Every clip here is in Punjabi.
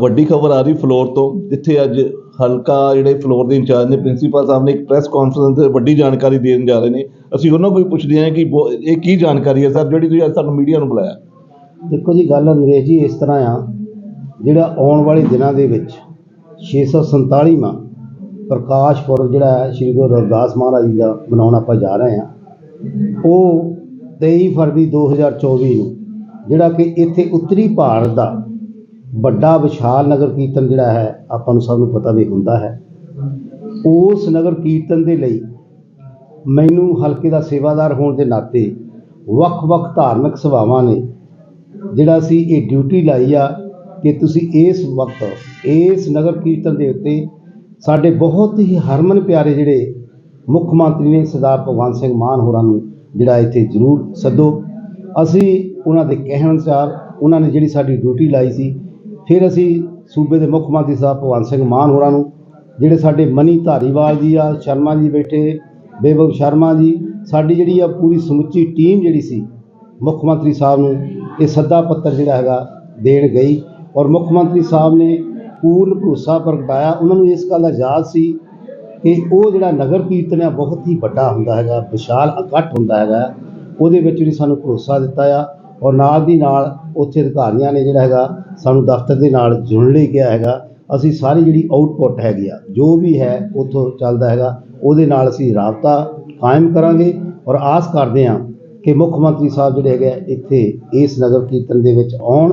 ਵੱਡੀ ਖਬਰ ਆ ਰਹੀ ਫਲੋਰ ਤੋਂ, ਜਿੱਥੇ ਅੱਜ ਹਲਕਾ ਜਿਹੜੇ ਫਲੋਰ ਦੇ ਇੰਚਾਰਜ ਨੇ, ਪ੍ਰਿੰਸੀਪਲ ਸਾਹਿਬ ਨੇ ਇੱਕ ਪ੍ਰੈਸ ਕਾਨਫਰੰਸ ਤੇ ਵੱਡੀ ਜਾਣਕਾਰੀ ਦੇਣ ਜਾ ਰਹੇ ਨੇ। ਅਸੀਂ ਉਹਨਾਂ ਕੋਲ ਪੁੱਛਦੇ ਹਾਂ ਕਿ ਬੋ- ਇਹ ਕੀ ਜਾਣਕਾਰੀ ਹੈ ਸਰ, ਜਿਹੜੀ ਤੁਸੀਂ ਅੱਜ ਸਾਨੂੰ ਮੀਡੀਆ ਨੂੰ ਬੁਲਾਇਆ? ਦੇਖੋ ਜੀ, ਗੱਲ ਅੰਗਰੇਜ਼ ਜੀ ਇਸ ਤਰ੍ਹਾਂ ਆ, ਜਿਹੜਾ ਆਉਣ ਵਾਲੇ ਦਿਨਾਂ ਦੇ ਵਿੱਚ 647ਵਾਂ ਪ੍ਰਕਾਸ਼ ਪੁਰਬ ਜਿਹੜਾ ਹੈ, ਸ਼੍ਰੀ ਗੁਰੂ ਰਵਿਦਾਸ ਮਹਾਰਾਜ ਜੀ ਦਾ ਮਨਾਉਣ ਆਪਾਂ ਜਾ ਰਹੇ ਹਾਂ, ਉਹ 23 ਫਰਵਰੀ 2024 ਨੂੰ, ਜਿਹੜਾ ਕਿ ਇੱਥੇ ਉੱਤਰੀ ਭਾਰਤ ਦਾ ਵੱਡਾ ਵਿਸ਼ਾਲ ਨਗਰ ਕੀਰਤਨ ਜਿਹੜਾ ਹੈ, ਆਪਾਂ ਨੂੰ ਸਭ ਨੂੰ ਪਤਾ ਵੀ ਹੁੰਦਾ ਹੈ। ਉਸ ਨਗਰ ਕੀਰਤਨ ਦੇ ਲਈ ਮੈਨੂੰ ਹਲਕੇ ਦਾ ਸੇਵਾਦਾਰ ਹੋਣ ਦੇ ਨਾਤੇ ਵੱਖ-ਵੱਖ ਧਾਰਮਿਕ ਸਭਾਵਾਂ ਨੇ ਜਿਹੜਾ ਸੀ ਇਹ ਡਿਊਟੀ ਲਾਈ ਆ ਕਿ ਤੁਸੀਂ ਇਸ ਵਕਤ, ਇਸ ਨਗਰ ਕੀਰਤਨ ਦੇ ਉੱਤੇ ਸਾਡੇ ਬਹੁਤ ਹੀ ਹਰਮਨ ਪਿਆਰੇ ਜਿਹੜੇ ਮੁੱਖ ਮੰਤਰੀ ਨੇ ਸਰਦਾਰ ਭਗਵੰਤ ਸਿੰਘ ਮਾਨ ਹੋਰਾਂ ਨੂੰ ਜਿਹੜਾ ਇੱਥੇ ਜ਼ਰੂਰ ਸੱਦੋ। ਅਸੀਂ ਉਹਨਾਂ ਦੇ ਕਹਿਣ ਅਨੁਸਾਰ ਉਹਨਾਂ ਨੇ ਜਿਹੜੀ ਸਾਡੀ ਡਿਊਟੀ ਲਾਈ ਸੀ ਫਿਰ ਅਸੀਂ ਸੂਬੇ ਦੇ ਮੁੱਖ ਮੰਤਰੀ ਸਾਹਿਬ ਭਗਵੰਤ ਸਿੰਘ ਮਾਨ ਹੋਰਾਂ ਨੂੰ, ਜਿਹੜੇ ਸਾਡੇ ਮਨੀ ਧਾਰੀਵਾਲ ਜੀ ਆ, ਸ਼ਰਮਾ ਜੀ ਬੈਠੇ, ਬੇਬਕ ਸ਼ਰਮਾ ਜੀ, ਸਾਡੀ ਜਿਹੜੀ ਆ ਪੂਰੀ ਸਮੁੱਚੀ ਟੀਮ ਜਿਹੜੀ ਸੀ, ਮੁੱਖ ਮੰਤਰੀ ਸਾਹਿਬ ਨੂੰ ਇਹ ਸੱਦਾ ਪੱਤਰ ਜਿਹੜਾ ਹੈਗਾ ਦੇਣ ਗਈ ਔਰ ਮੁੱਖ ਮੰਤਰੀ ਸਾਹਿਬ ਨੇ ਪੂਰਨ ਭਰੋਸਾ ਪ੍ਰਗਟਾਇਆ। ਉਹਨਾਂ ਨੂੰ ਇਸ ਗੱਲ ਦਾ ਯਾਦ ਸੀ ਕਿ ਉਹ ਜਿਹੜਾ ਨਗਰ ਕੀਰਤਨ ਹੈ ਬਹੁਤ ਹੀ ਵੱਡਾ ਹੁੰਦਾ ਹੈਗਾ, ਵਿਸ਼ਾਲ ਇਕੱਠ ਹੁੰਦਾ ਹੈਗਾ। ਉਹਦੇ ਵਿੱਚ ਵੀ ਸਾਨੂੰ ਭਰੋਸਾ ਦਿੱਤਾ ਆ। ਔਰ ਨਾਲ ਦੀ ਨਾਲ ਉੱਥੇ ਅਧਿਕਾਰੀਆਂ ਨੇ ਜਿਹੜਾ ਹੈਗਾ ਸਾਨੂੰ ਦਫ਼ਤਰ ਦੇ ਨਾਲ ਜੁੜਨ ਲਈ ਕਿਹਾ ਹੈਗਾ। ਅਸੀਂ ਸਾਰੀ ਜਿਹੜੀ ਆਊਟਪੁੱਟ ਹੈਗੀ ਆ ਜੋ ਵੀ ਹੈ ਉੱਥੋਂ ਚੱਲਦਾ ਹੈਗਾ ਉਹਦੇ ਨਾਲ ਅਸੀਂ ਰਾਬਤਾ ਕਾਇਮ ਕਰਾਂਗੇ ਔਰ ਆਸ ਕਰਦੇ ਹਾਂ ਕਿ ਮੁੱਖ ਮੰਤਰੀ ਸਾਹਿਬ ਜਿਹੜੇ ਹੈਗੇ ਆ, ਇੱਥੇ ਇਸ ਨਗਰ ਕੀਰਤਨ ਦੇ ਵਿੱਚ ਆਉਣ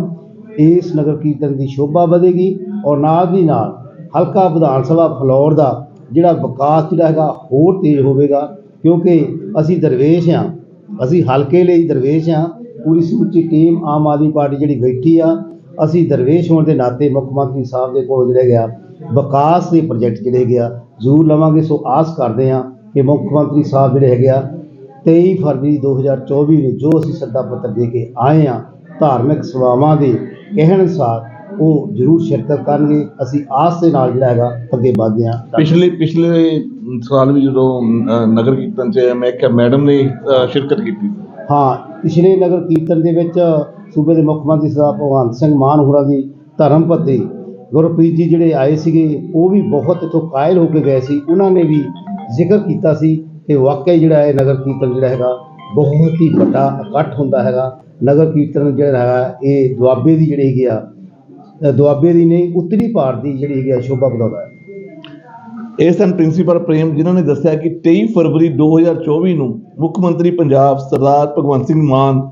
ਇਸ ਨਗਰ ਕੀਰਤਨ ਦੀ ਸ਼ੋਭਾ ਵਧੇਗੀ ਔਰ ਨਾਲ ਦੀ ਨਾਲ ਹਲਕਾ ਵਿਧਾਨ ਸਭਾ ਫਲੌਰ ਦਾ ਜਿਹੜਾ ਵਿਕਾਸ ਜਿਹੜਾ ਹੈਗਾ ਹੋਰ ਤੇਜ਼ ਹੋਵੇਗਾ ਕਿਉਂਕਿ ਅਸੀਂ ਦਰਵੇਸ਼ ਹਾਂ ਅਸੀਂ ਹਲਕੇ ਲਈ ਦਰਵੇਸ਼ ਹਾਂ ਪੂਰੀ ਸਮੁੱਚੀ ਟੀਮ ਆਮ ਆਦਮੀ ਪਾਰਟੀ ਜਿਹੜੀ ਬੈਠੀ ਆ ਅਸੀਂ ਦਰਵੇਸ਼ ਹੋਣ ਦੇ ਨਾਤੇ ਮੁੱਖ ਮੰਤਰੀ ਸਾਹਿਬ ਦੇ ਕੋਲ ਜਿਹੜੇ ਗਿਆ ਵਿਕਾਸ ਦੇ ਪ੍ਰੋਜੈਕਟ ਜਿਹੜੇ ਹੈਗੇ ਆ ਜ਼ਰੂਰ ਲਵਾਂਗੇ। ਸੋ ਆਸ ਕਰਦੇ ਹਾਂ ਕਿ ਮੁੱਖ ਮੰਤਰੀ ਸਾਹਿਬ ਜਿਹੜੇ ਹੈਗੇ ਆ 23 ਫਰਵਰੀ 2024 ਨੂੰ ਜੋ ਅਸੀਂ ਸੱਦਾ ਪੱਤਰ ਦੇ ਕੇ ਆਏ ਆ ਧਾਰਮਿਕ ਸਭਾਵਾਂ ਦੇ ਕਹਿਣ ਅਨੁਸਾਰ ਉਹ ਜ਼ਰੂਰ ਸ਼ਿਰਕਤ ਕਰਨਗੇ। ਅਸੀਂ ਆਸ ਦੇ ਨਾਲ ਜਿਹੜਾ ਹੈਗਾ ਅੱਗੇ ਵਧਦੇ ਹਾਂ। ਪਿਛਲੇ ਪਿਛਲੇ ਸਾਲ ਵੀ ਜਦੋਂ ਨਗਰ ਕੀਰਤਨ 'ਚ ਮੈਂ ਕਿਹਾ ਮੈਡਮ ਨੇ ਸ਼ਿਰਕਤ ਕੀਤੀ। ਹਾਂ ਪਿਛਲੇ ਨਗਰ ਕੀਰਤਨ ਦੇ ਵਿੱਚ ਸੂਬੇ ਦੇ ਮੁੱਖ ਮੰਤਰੀ ਸਾਹਿਬ ਭਗਵੰਤ ਸਿੰਘ ਮਾਨ ਹੋਰਾਂ ਦੀ ਧਰਮ ਪਤੀ ਗੁਰਪ੍ਰੀਤ ਜੀ ਜਿਹੜੇ ਆਏ ਸੀਗੇ, ਉਹ ਵੀ ਬਹੁਤ ਇਥੋਂ ਕਾਇਲ ਹੋ ਕੇ ਗਏ ਸੀ। ਉਹਨਾਂ ਨੇ ਵੀ ਜ਼ਿਕਰ ਕੀਤਾ ਸੀ ਕਿ ਵਾਕਈ ਜਿਹੜਾ ਇਹ ਨਗਰ ਕੀਰਤਨ ਜਿਹੜਾ ਹੈਗਾ, ਬਹੁਤ ਹੀ ਵੱਡਾ ਇਕੱਠ ਹੁੰਦਾ ਹੈਗਾ। ਨਗਰ ਕੀਰਤਨ ਜਿਹੜਾ ਹੈਗਾ, ਇਹ ਦੁਆਬੇ ਦੀ ਜਿਹੜੀ ਹੈਗੀ ਆ, ਦੁਆਬੇ ਦੀ ਨਹੀਂ, ਉੱਤਰੀ ਭਾਰਤ ਦੀ ਜਿਹੜੀ ਹੈਗੀ ਆ, ਸ਼ੋਭਾ ਵਧਾਉਂਦਾ ਹੈ। ਇਹ ਸਨ ਪ੍ਰਿੰਸੀਪਲ ਪ੍ਰੇਮ ਜਿਨ੍ਹਾਂ ਨੇ ਦੱਸਿਆ ਕਿ 23 ਫਰਵਰੀ 2024 ਨੂੰ ਮੁੱਖ ਮੰਤਰੀ ਪੰਜਾਬ ਸਰਦਾਰ ਭਗਵੰਤ ਸਿੰਘ ਮਾਨ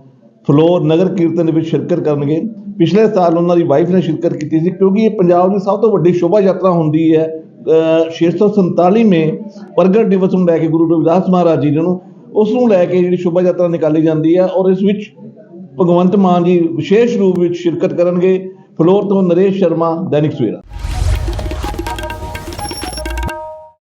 ਫਲੋਰ ਨਗਰ ਕੀਰਤਨ ਵਿੱਚ ਸ਼ਿਰਕਤ ਕਰਨਗੇ। ਪਿਛਲੇ ਸਾਲ ਉਹਨਾਂ ਦੀ ਵਾਈਫ ਨੇ ਸ਼ਿਰਕਤ ਕੀਤੀ ਸੀ ਕਿਉਂਕਿ ਇਹ ਪੰਜਾਬ ਦੀ ਸਭ ਤੋਂ ਵੱਡੀ ਸ਼ੋਭਾ ਯਾਤਰਾ ਹੁੰਦੀ ਹੈ। ਅ, 647ਵੇਂ ਪ੍ਰਗਟ ਦਿਵਸ ਨੂੰ ਲੈ ਕੇ ਗੁਰੂ ਰਵਿਦਾਸ ਮਹਾਰਾਜ ਜੀ ਨੂੰ ਉਸ ਨੂੰ ਲੈ ਕੇ ਜਿਹੜੀ ਸ਼ੋਭਾ ਯਾਤਰਾ ਨਿਕਾਲੀ ਜਾਂਦੀ ਹੈ ਔਰ ਇਸ ਵਿੱਚ ਭਗਵੰਤ ਮਾਨ ਜੀ ਵਿਸ਼ੇਸ਼ ਰੂਪ ਵਿੱਚ ਸ਼ਿਰਕਤ ਕਰਨਗੇ। ਫਲੋਰ ਤੋਂ ਨਰੇਸ਼ ਸ਼ਰਮਾ ਦੈਨਿਕ ਸਵੇਰਾ।